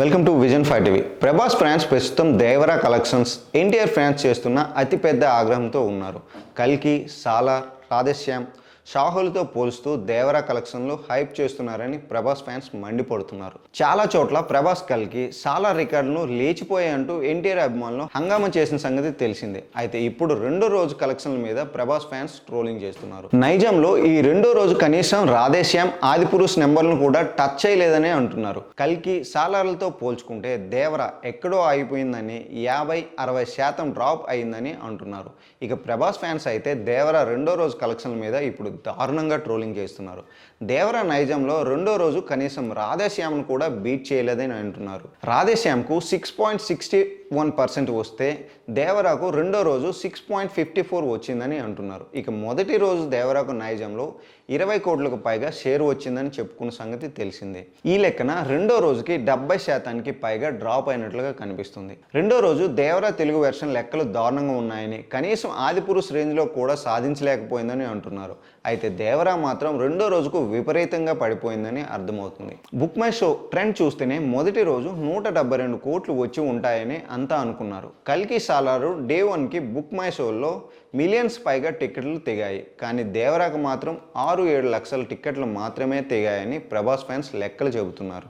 Welcome to vision five TV. Prabhas fans ప్రస్తుతం Devara collections NTR fans చేస్తున్న అతిపెద్ద ఆగ్రహంతో ఉన్నారు. కల్కి సాలార్ రాధేశ్యామ్ షాహులతో పోలుస్తూ దేవరా కలెక్షన్లు హైప్ చేస్తున్నారని ప్రభాస్ ఫ్యాన్స్ మండిపడుతున్నారు. చాలా చోట్ల ప్రభాస్ కల్కి సాలార్ రికార్డును లేచిపోయాయంటూ ఎన్టీఆర్ అభిమానులు హంగామా చేసిన సంగతి తెలిసిందే. అయితే ఇప్పుడు రెండో రోజు కలెక్షన్ల మీద ప్రభాస్ ఫ్యాన్స్ ట్రోలింగ్ చేస్తున్నారు. నైజాంలో ఈ రెండో రోజు కనీసం రాధేశ్యామ్ ఆదిపురుష్ నెంబర్లను కూడా టచ్ చేయలేదని అంటున్నారు. కల్కి సాలార్లతో పోల్చుకుంటే దేవర ఎక్కడో ఆగిపోయిందని యాభై అరవై శాతం డ్రాప్ అయిందని అంటున్నారు. ఇక ప్రభాస్ ఫ్యాన్స్ అయితే దేవర రెండో రోజు కలెక్షన్ల మీద ఇప్పుడు దారుణంగా ట్రోలింగ్ చేస్తున్నారు. దేవర నైజంలో రెండో రోజు కనీసం రాధేశ్యామ్ను కూడా బీట్ చేయలేదని అంటున్నారు. రాధేశ్యామ్కు six point sixty one percent వస్తే దేవరాకు రెండో రోజు సిక్స్ పాయింట్ ఫిఫ్టీ ఫోర్ వచ్చిందని అంటున్నారు. ఇక మొదటి రోజు దేవరాకు నైజంలో ఇరవై కోట్లకు పైగా షేర్ వచ్చిందని చెప్పుకున్న సంగతి తెలిసిందే. ఈ లెక్కన రెండో రోజుకి డెబ్బై శాతానికి పైగా డ్రాప్ అయినట్లుగా కనిపిస్తుంది. రెండో రోజు దేవరా తెలుగు వెర్షన్ లెక్కలు దారుణంగా ఉన్నాయని కనీసం ఆదిపురుష్ రేంజ్లో కూడా సాధించలేకపోయిందని అంటున్నారు. అయితే దేవరా మాత్రం రెండో రోజుకు విపరీతంగా పడిపోయిందని అర్థమవుతుంది. బుక్ మై షో ట్రెండ్ చూస్తేనే మొదటి రోజు నూట డెబ్బై రెండు కోట్లు వచ్చి ఉంటాయని అంతా అనుకున్నారు. కల్కి సాలారు డే వన్కి బుక్ మై షోలో మిలియన్స్ పైగా టిక్కెట్లు తెగాయి. కానీ దేవరాకు మాత్రం ఆరు ఏడు లక్షల టిక్కెట్లు మాత్రమే తెగాయని ప్రభాస్ ఫ్యాన్స్ లెక్కలు చెబుతున్నారు.